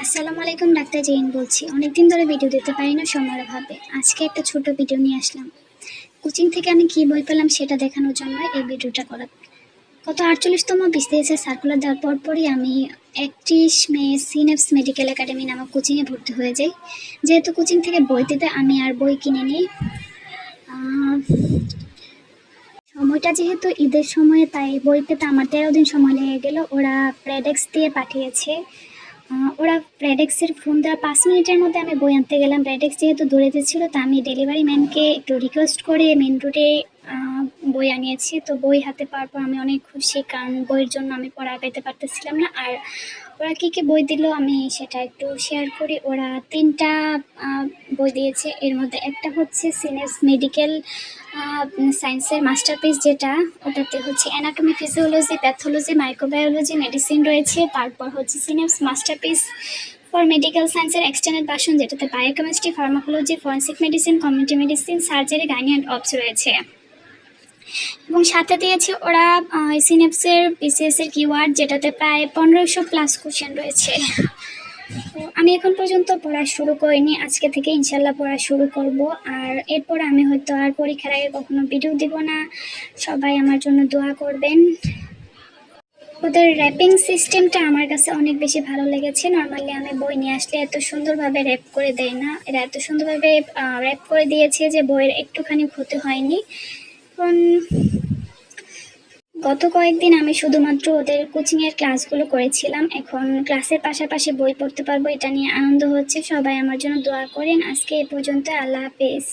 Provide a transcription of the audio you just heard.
আসসালামু আলাইকুম, doctor Zain বলছি। অনেকদিন ধরে ভিডিও দিতে পারি না সময়ের অভাবে আজকে একটা ছোট ভিডিও নিয়ে আসলাম। কোচিং থেকে আমি কি বই পেলাম সেটা দেখানোর জন্য এই ভিডিওটা করা। গত আটচল্লিশতম বিসিএসের সার্কুলার দেওয়ার পরপরই আমি একত্রিশ মে সিনেপস মেডিকেল একাডেমি নামক কোচিংয়ে ভর্তি হয়ে যাই। যেহেতু কোচিং থেকে বই দিতে আমি আর বই কিনে নিই সময়টা যেহেতু ঈদের সময়ে, তাই বই পেতে আমার তেরো দিন সময় লেগে গেল। ওরা প্রেডেক্স দিয়ে পাঠিয়েছে। ওরা রেডেক্সের ফোন দেওয়ার পাঁচ মিনিটের মধ্যে আমি বই আনতে গেলাম। রেডেক্স যেহেতু দূরেতে ছিল, তা আমি ডেলিভারি ম্যানকে একটু রিকোয়েস্ট করে মেন রুটে বই আনিয়েছি। তো বই হাতে পাওয়ার পর আমি অনেক খুশি, কারণ বইয়ের জন্য আমি পড়া পেতে পারতেছিলাম না। আর ওরা কী কী বই দিল আমি সেটা একটু শেয়ার করি। ওরা তিনটা বই দিয়েছে। এর মধ্যে একটা হচ্ছে সিনেস মেডিকেল সায়েন্সের মাস্টারপিস যেটা, ওটাতে হচ্ছে anatomy, physiology, pathology, microbiology, medicine রয়েছে। তারপর হচ্ছে সিনেপস মাস্টারপিস ফর মেডিকেল সায়েন্সের এক্সটেন্ডেড ভার্সন, যেটাতে biochemistry pharmacology forensic medicine community medicine surgery gynae and obs রয়েছে। এবং সাথে দিয়েছে ওরা সিনেপসের বিসিএসের কিওয়ার্ড যেটাতে প্রায় পনেরোশো প্লাস কোশ্চেন রয়েছে। আমি এখন পর্যন্ত পড়া শুরু করিনি। আজকে থেকে ইনশাল্লাহ পড়া শুরু করব। আর এরপর আমি হয়তো আর পরীক্ষার আগে কখনো ভিডিও দিব না। সবাই আমার জন্য দোয়া করবেন। ওদের র্যাপিং সিস্টেমটা আমার কাছে অনেক বেশি ভালো লেগেছে। নর্মালি আমি বই নিয়ে আসলে এত সুন্দরভাবে র্যাপ করে দেয় না। এরা এত সুন্দরভাবে র্যাপ করে দিয়েছে যে বইয়ের একটুখানি ক্ষতি হয়নি। এখন গত কয়েকদিন আমি শুধুমাত্র ওদের কোচিংয়ের ক্লাসগুলো করেছিলাম। এখন ক্লাসের পাশাপাশি বই পড়তে পারব, এটা নিয়ে আনন্দ হচ্ছে। সবাই আমার জন্য দোয়া করেন। আজকে এ পর্যন্ত আল্লাহ হাফেজ।